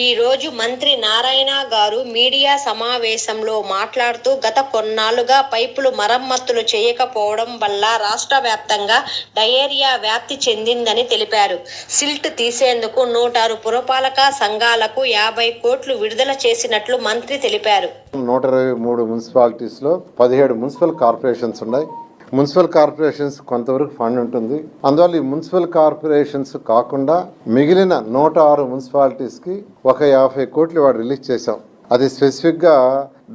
ఈరోజు మంత్రి నారాయణ గారు మీడియా సమావేశంలో మాట్లాడుతూ గత కొన్నాళ్ళుగా పైపులు మరమ్మతులు చేయకపోవడం వల్ల రాష్ట్ర వ్యాప్తంగా డయేరియా వ్యాప్తి చెందిందని తెలిపారు. సిల్ట్ తీసేందుకు నూట ఆరు పురపాలక సంఘాలకు యాభై కోట్లు విడుదల చేసినట్లు మంత్రి తెలిపారు. నూట ఇరవై మూడు మున్సిపాలిటీస్లో పదిహేడు మున్సిపల్ కార్పొరేషన్స్ ఉన్నాయి. మున్సిపల్ కార్పొరేషన్స్ కొంతవరకు ఫండ్ ఉంటుంది. అందువల్ల ఈ మున్సిపల్ కార్పొరేషన్స్ కాకుండా మిగిలిన నూట ఆరు మున్సిపాలిటీస్కి ఒక యాభై కోట్లు వాడు రిలీజ్ చేశాం. అది స్పెసిఫిక్గా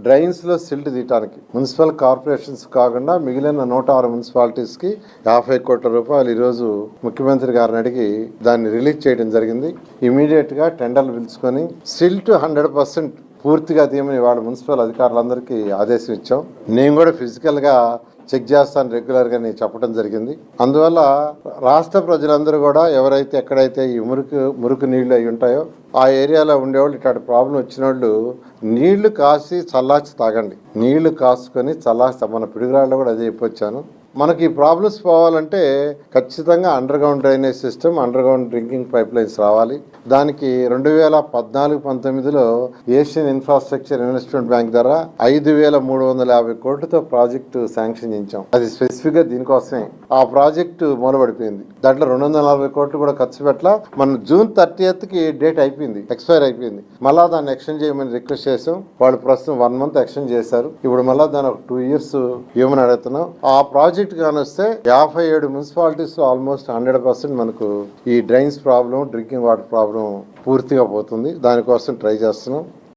డ్రైన్స్లో సిల్ట్ తీయటానికి. మున్సిపల్ కార్పొరేషన్స్ కాకుండా మిగిలిన నూట ఆరు మున్సిపాలిటీస్కి యాభై కోట్ల రూపాయలు ఈరోజు ముఖ్యమంత్రి గారిని అడిగి దాన్ని రిలీజ్ చేయడం జరిగింది. ఇమీడియట్గా టెండర్లు పిలుచుకొని సిల్ట్ హండ్రెడ్ పర్సెంట్ పూర్తిగా తీయమని వాళ్ళ మున్సిపల్ అధికారులందరికీ ఆదేశం ఇచ్చాం. నేను కూడా ఫిజికల్గా చెక్ చేస్తాను రెగ్యులర్గా నేను చెప్పడం జరిగింది. అందువల్ల రాష్ట్ర ప్రజలందరూ కూడా ఎవరైతే ఎక్కడైతే ఈ మురికి మురికి నీళ్ళు అయి ఉంటాయో ఆ ఏరియాలో ఉండేవాళ్ళు ఇట్లాంటి ప్రాబ్లం వచ్చిన వాళ్ళు నీళ్ళు కాసి చల్లార్చి తాగండి. నీళ్ళు కాసుకొని చల్లార్చి మన పిడుగురాళ్ళు కూడా అదే చెప్పొచ్చాను. మనకి ప్రాబ్లమ్స్ పోవాలంటే ఖచ్చితంగా underground drainage system underground drinking pipelines రావాలి. దానికి రెండు వేల పద్నాలుగు పంతొమ్మిదిలో ఏషియన్ ఇన్ఫ్రాస్ట్రక్చర్ ఇన్వెస్ట్మెంట్ బ్యాంక్ ద్వారా ఐదు వేల మూడు వందల యాభై కోట్లతో ప్రాజెక్టు శాంక్షన్ చేయించాం. అది స్పెసిఫిక్గా దీనికోసమే. ఆ ప్రాజెక్టు మొదలుపడిపోయింది దాంట్లో రెండు వందల నలభై కోట్లు కూడా ఖర్చు పెట్టలా. మన జూన్ థర్టీ డేట్ అయిపోయింది ఎక్స్పైర్ అయిపోయింది. మళ్ళా దాన్ని ఎక్స్టెండ్ చేయమని రిక్వెస్ట్ చేసాం. వాళ్ళు ప్రస్తుతం వన్ మంత్ ఎక్స్టెండ్ చేశారు. ఇప్పుడు మళ్ళా దాని ఒక టూ ఇయర్స్ ఇవ్వమని అడుగుతున్నాం. ఆ ప్రాజెక్ట్ కానీ వస్తే యాభై ఏడు మున్సిపాలిటీస్ ఆల్మోస్ట్ హండ్రెడ్ పర్సెంట్ మనకు ఈ drains problem drinking water problem పూర్తిగా పోతుంది. దానికోసం ట్రై చేస్తున్నాం.